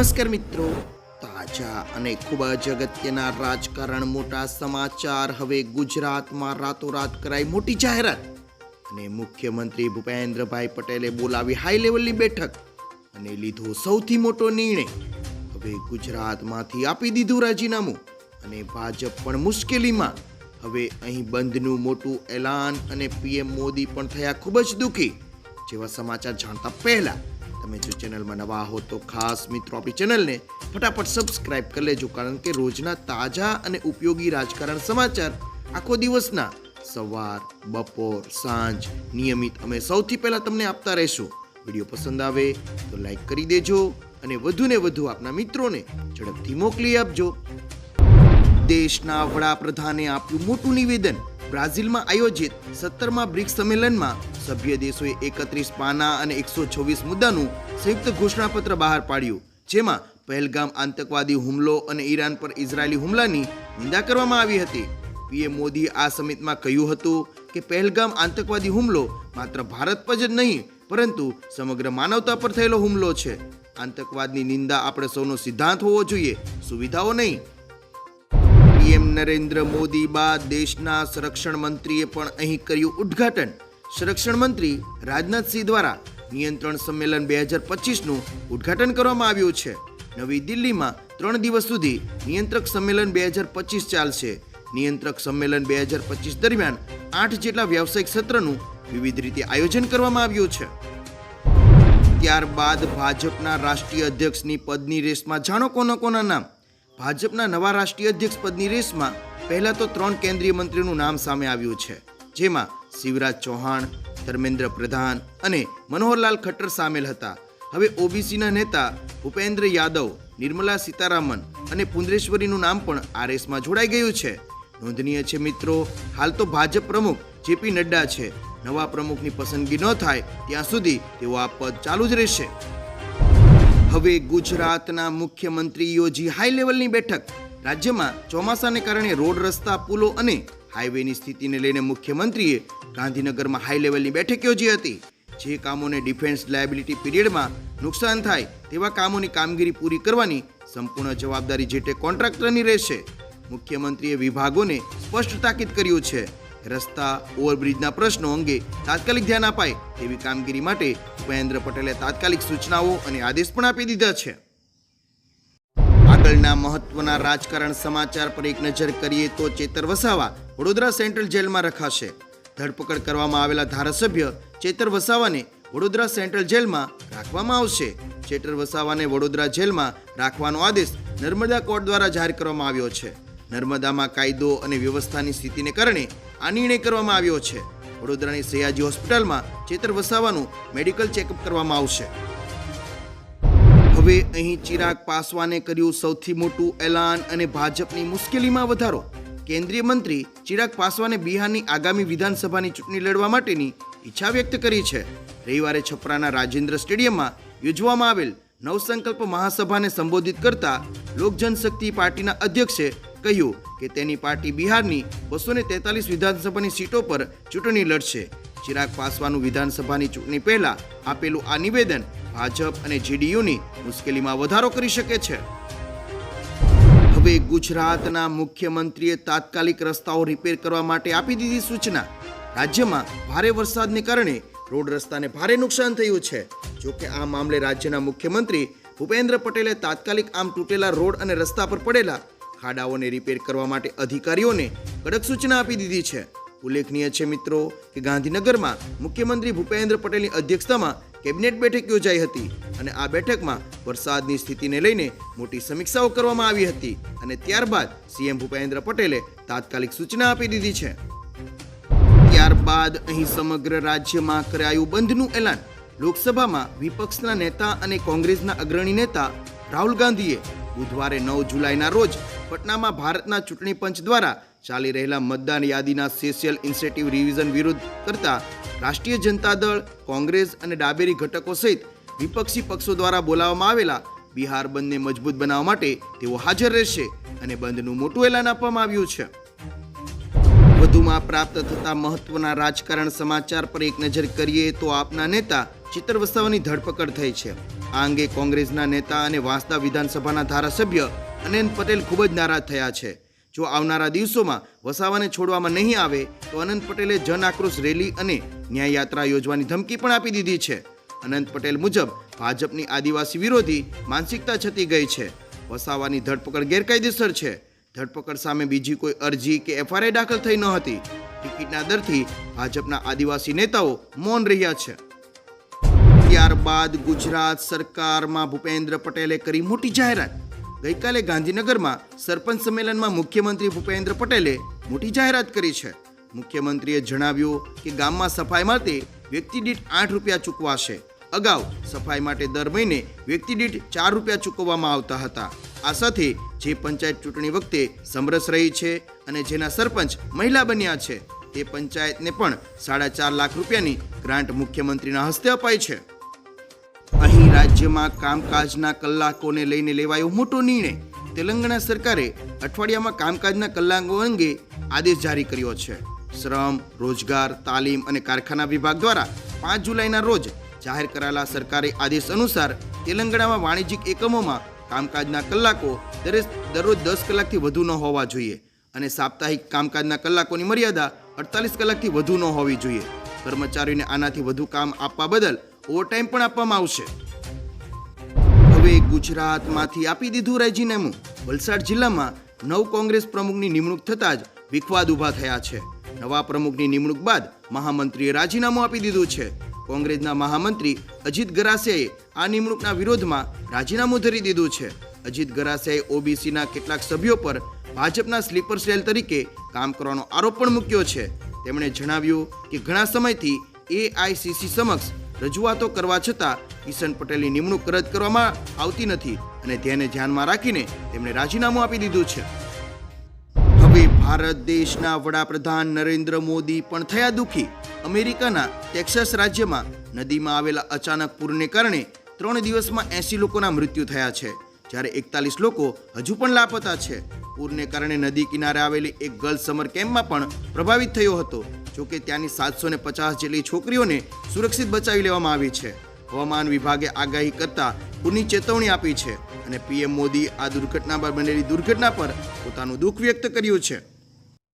નમસ્કાર મિત્રો. તાજા અને ખૂબ જ અગત્યના રાજકારણ મોટા સમાચાર હવે ગુજરાતમાં રાતોરાત કરાઈ મોટી જાહેરાત. અને મુખ્યમંત્રી ભૂપેન્દ્રભાઈ પટેલે બોલાવી હાઈ લેવલની બેઠક અને લીધો સૌથી મોટો નિર્ણય. હવે ગુજરાતમાંથી આપી દીધું રાજીનામું અને ભાજપ પણ મુશ્કેલીમાં. હવે અહીં બંધનું મોટું એલાન અને પીએમ મોદી પણ થયા ખૂબ જ દુઃખી. જેવા સમાચાર જાણતા પહેલા તમે જો ચેનલમાં નવા હો તો ખાસ મિત્રો, આપણી ચેનલને ફટાફટ સબસ્ક્રાઇબ કરી લેજો, કારણ કે રોજના તાજા અને ઉપયોગી રાજકારણ સમાચાર આખો દિવસના સવાર, બપોર, સાંજ નિયમિત અમે સૌથી પહેલા તમને આપતા રહીશું. વીડિયો પસંદ આવે તો લાઈક કરી દેજો અને વધુને વધુ આપના મિત્રોને ઝડપથી મોકલી આપજો. દેશના વડાપ્રધાને આપ્યું મોટું નિવેદન. બ્રાઝિલમાં આયોજિત સત્તરમાં બ્રિક્સ સંમેલનમાં સભ્ય દેશોએ એકત્રીસ પાના અને એકસો છવ્વીસ મુદ્દાનું સંયુક્ત ઘોષણાપત્ર બહાર પાડ્યું, જેમાં પહેલગામ આતંકવાદી હુમલો અને ઈરાન પર ઇઝરાયેલી હુમલાની નિંદા કરવામાં આવી હતી. પીએમ મોદી આ સમિટમાં કહ્યું હતું કે પહેલગામ આતંકવાદી હુમલો માત્ર ભારત પર જ નહીં, પરંતુ સમગ્ર માનવતા પર થયેલો હુમલો છે. આતંકવાદની નિંદા આપણે સૌનો સિદ્ધાંત હોવો જોઈએ, સુવિધાઓ નહીં પીએમ નરેન્દ્ર મોદી બાદ દેશના સંરક્ષણ મંત્રીએ પણ અહીં કર્યું ઉદ્ઘાટન. સંરક્ષણ મંત્રી રાજનાથસિંહ દ્વારા નિયંત્રણ સંમેલન બે હજાર પચીસનું ઉદ્ઘાટન કરવામાં આવ્યું છે. નવી દિલ્હીમાં ત્રણ દિવસ સુધી નિયંત્રક સંમેલન બે હજાર પચીસ ચાલશે. નિયંત્રક સંમેલન બે હજાર પચીસ દરમિયાન આઠ જેટલા વ્યવસાયિક સત્રનું વિવિધ રીતે આયોજન કરવામાં આવ્યું છે. ત્યારબાદ ભાજપના રાષ્ટ્રીય અધ્યક્ષની પદની રેસમાં જાણો કોના કોના નામ? ભાજપના નવા રાષ્ટ્રીય અધ્યક્ષ પદની રેસમાં પહેલા તો ત્રણ કેન્દ્રીય મંત્રીનું નામ સામે આવ્યું છે, જેમાં શિવરાજ ચૌહાણ, ધર્મેન્દ્ર પ્રધાન અને મનોહરલાલ ખટ્ટર સામેલ હતા. હવે ઓબીસીના નેતા ભૂપેન્દ્ર યાદવ, નિર્મલા સીતારામન અને પુંદ્રેશ્વરીનું નામ પણ આ રેસમાં જોડાઈ ગયું છે. નોંધનીય છે મિત્રો, હાલ તો ભાજપ પ્રમુખ જેપી નડ્ડા છે. નવા પ્રમુખની પસંદગી ન થાય ત્યાં સુધી તેઓ આ પદ ચાલુ જ રહેશે. હવે ગુજરાતના મુખ્યમંત્રી યોજી હાઈ લેવલની બેઠક. રાજ્યમાં ચોમાસાને કારણે રોડ રસ્તા, પુલો અને હાઈવેની સ્થિતિને લઈને મુખ્યમંત્રીએ ગાંધીનગરમાં હાઈ લેવલની બેઠક યોજી હતી. જે કામોને ડિફેન્સ લાયબિલિટી પીરિયડમાં નુકસાન થાય તેવા કામોની કામગીરી પૂરી કરવાની સંપૂર્ણ જવાબદારી જે તે કોન્ટ્રાક્ટરની રહેશે. મુખ્યમંત્રીએ વિભાગોને સ્પષ્ટ તાકીદ કર્યું છે. રસ્તા, ઓવરબ્રિજના પ્રશ્નો અંગે તાત્કાલિક ધ્યાન અપાય તેવી કામગીરી માટે ભૂપેન્દ્ર પટેલે તાત્કાલિક સૂચનાઓ અને આદેશ પણ આપી દીધા છે. આગળના મહત્વના રાજકારણ સમાચાર પર એક નજર કરીએ તો ચેતર વસાવા વડોદરા સેન્ટ્રલ જેલમાં રખાશે. ધરપકડ કરવામાં આવેલા ધારાસભ્ય ચેતર વસાવાને વડોદરા સેન્ટ્રલ જેલમાં રાખવામાં આવશે. ચેતર વસાવાને વડોદરા જેલમાં રાખવાનો આદેશ નર્મદા કોર્ટ દ્વારા જાહેર કરવામાં આવ્યો છે. નર્મદામાં કાયદો અને વ્યવસ્થાની સ્થિતિને કારણે આ નિર્ણય કરવામાં આવ્યો છે. વડોદરાની સયાજી હોસ્પિટલમાં ચેતર વસાવાનું મેડિકલ ચેકઅપ કરવામાં આવશે. હવે અહીં ચિરાગ પાસવાને કર્યું સૌથી મોટું એલાન અને ભાજપની મુશ્કેલીમાં વધારો. કેન્દ્રીય મંત્રી ચિરાગ પાસવાને બિહારની આગામી વિધાનસભાની ચૂંટણી લડવા માટેની ઈચ્છા વ્યક્ત કરી છે. રવિવારે છપરાના રાજેન્દ્ર સ્ટેડિયમમાં યોજવામાં આવેલ નવસંકલ્પ મહાસભાને સંબોધિત કરતા લોક જનશક્તિ પાર્ટીના અધ્યક્ષે કહ્યું કે તેની પાર્ટી બિહારની બસો ને તેતાલીસ વિધાનસભાની સીટો પર ચૂંટણી લડશે. ચિરાગ પાસવાનું વિધાનસભાની ચૂંટણી પહેલા આપેલું આ નિવેદન ભાજપ અને જેડીયુની મુશ્કેલીમાં વધારો કરી શકે છે. હવે ગુજરાતના મુખ્યમંત્રીએ તાત્કાલિક રસ્તાઓ રિપેર કરવા માટે આપી દીધી સૂચના. રાજ્યમાં ભારે વરસાદને કારણે રોડ રસ્તાને ભારે નુકસાન થયું છે. જોકે આ મામલે રાજ્યના મુખ્યમંત્રી ભૂપેન્દ્ર પટેલે તાત્કાલિક આમ તૂટેલા રોડ અને રસ્તા પર પડેલા ખાડાઓને રિપેર કરવા માટે અધિકારીઓને કડક સૂચના આપી દીધી છે. ઉલ્લેખનીય છે મિત્રો કે ગાંધીનગરમાં મુખ્યમંત્રી ભૂપેન્દ્ર પટેલની અધ્યક્ષતામાં કેબિનેટ બેઠક યોજાઈ હતી અને આ બેઠકમાં વરસાદની સ્થિતિને લઈને મોટી સમીક્ષાઓ કરવામાં આવી હતી અને ત્યારબાદ સીએમ ભૂપેન્દ્ર પટેલે તાત્કાલિક સૂચના આપી દીધી છે. ત્યારબાદ અહીં સમગ્ર રાજ્યમાં કરાયું બંધનું એલાન. લોકસભામાં વિપક્ષના નેતા અને કોંગ્રેસના અગ્રણી નેતા રાહુલ ગાંધીએ બુધવારે નવ જુલાઈના રોજ પટનામાં ભારતના ચૂંટણી પંચ દ્વારા ચાલી રહેલા મતદાન યાદીના સ્પેશિયલ ઇન્સેટિવ રિવિઝન વિરુદ્ધ કરતા રાષ્ટ્રીય જનતા દળ, કોંગ્રેસ અને ડાબેરી ઘટકો સહિત વિપક્ષી પક્ષો દ્વારા બોલાવવામાં આવેલા બિહાર બંધને મજબૂત બનાવવા માટે તેઓ હાજર રહેશે અને બંધનું મોટું એલાન આપવામાં આવ્યું છે. વધુમાં પ્રાપ્ત થતા મહત્વના રાજકારણ સમાચાર પર એક નજર કરીએ તો આપના નેતા ચિત્ર વસાવાની ધરપકડ થઈ છે. આ અંગે કોંગ્રેસના નેતા અને વાંસદા વિધાનસભાના ધારાસભ્ય અનંત પટેલ ખૂબ જ નારાજ થયા છે. જો આવનારા દિવસોમાં વસાવાને છોડવામાં નહીં આવે, તો અનંત પટેલે જન આક્રોશ રેલી અને ન્યાય યાત્રા યોજવાની ધમકી પણ આપી દીધી છે. અનંત પટેલ મુજબ, ભાજપની આદિવાસી વિરોધી માનસિકતા છતી ગઈ છે. વસાવાની ધરપકડ ગેરકાયદેસર છે. ધરપકડ સામે બીજી કોઈ અરજી કે એફઆરઆઈ દાખલ થઈ ન હતી. ટિકિટના દરથી ભાજપના આદિવાસી નેતાઓ મૌન રહ્યા છે. ત્યારબાદ ગુજરાત સરકારમાં ભૂપેન્દ્ર પટેલે કરી મોટી જાહેરાત. ગઈકાલે ગાંધીનગરમાં સરપંચ સંમેલનમાં મુખ્યમંત્રી ભૂપેન્દ્ર પટેલે મોટી જાહેરાત કરી છે. મુખ્યમંત્રીએ જણાવ્યું કે ગામમાં સફાઈ માટે વ્યક્તિ દીઠ આઠ રૂપિયા ચૂકવાશે. અગાઉ સફાઈ માટે દર મહિને વ્યક્તિ દીઠ ચાર રૂપિયા ચૂકવવામાં આવતા હતા. આ સાથે જે પંચાયત ચૂંટણી વખતે સમરસ રહી છે અને જેના સરપંચ મહિલા બન્યા છે, તે પંચાયતને પણ સાડા ચાર લાખ રૂપિયાની ગ્રાન્ટ મુખ્યમંત્રીના હસ્તે અપાઈ છે. અહીં રાજ્યમાં કામકાજના કલાકોને લઈને લેવાયો મોટો નિર્ણય. તેલંગાણા સરકારે અઠવાડિયામાં કામકાજના કલાકો અંગે આદેશ જારી કર્યો છે. શ્રમ, રોજગાર, તાલીમ અને કારખાના વિભાગ દ્વારા પાંચ જુલાઈના રોજ જાહેર કરાયેલા સરકારી આદેશ અનુસાર તેલંગાણામાં વાણિજ્યિક એકમોમાં કામકાજના કલાકો દરેક દરરોજ દસ કલાકથી વધુ ન હોવા જોઈએ અને સાપ્તાહિક કામકાજના કલાકોની મર્યાદા અડતાલીસ કલાકથી વધુ ન હોવી જોઈએ. કર્મચારીઓને આનાથી વધુ કામ આપવા બદલ ઓવરટાઈમ પણ આપવામાં આવશે. હવે ગુજરાતમાંથી આપી દીધું રાજીનામું વલસાડ જિલ્લામાં નવ કોંગ્રેસ પ્રમુખની નિમણૂક થતાં જ વિખવાદ ઊભા થયા છે. નવા પ્રમુખની નિમણૂક બાદ મહામંત્રીએ રાજીનામું આપી દીધું છે. કોંગ્રેસના મહામંત્રી અજીત ગરાસિયાએ આ નિમણૂકના વિરોધમાં રાજીનામું ધરી દીધું છે. અજીત ગરાસિયાએ ઓબીસીના કેટલાક સભ્યો પર ભાજપના સ્લીપર સેલ તરીકે કામ કરવાનો આરોપ પણ મૂક્યો છે. તેમણે જણાવ્યું કે ઘણા સમયથી એઆઈસીસી સમક્ષ રજૂઆતો કરવા છતાં કિશન પટેલની નિમણૂક રદ કરવામાં આવતી નથી અને તેને ધ્યાનમાં રાખીને તેમણે રાજીનામું આપી દીધું છે. હવે ભારત દેશના વડાપ્રધાન નરેન્દ્ર મોદી પણ થયા દુઃખી. અમેરિકાના ટેક્સાસ રાજ્યમાં નદીમાં આવેલા અચાનક પૂરને કારણે ત્રણ દિવસમાં એસી લોકોના મૃત્યુ થયા છે. જ્યારે એકતાલીસ લોકો હજુ પણ લાપતા છે. પૂરને કારણે નદી કિનારે આવેલી એક ગર્લ્સ સમર કેમ્પમાં પણ પ્રભાવિત થયો હતો જોકે ત્યાંની સાતસો ને પચાસ જેટલી છોકરીઓને સુરક્ષિત બચાવી લેવામાં આવી છે. હવામાન વિભાગે આગાહી કરતા પૂરની ચેતવણી આપી છે અને પીએમ મોદી આ દુર્ઘટના પર બનેલી દુર્ઘટના પર પોતાનું દુઃખ વ્યક્ત કર્યું છે.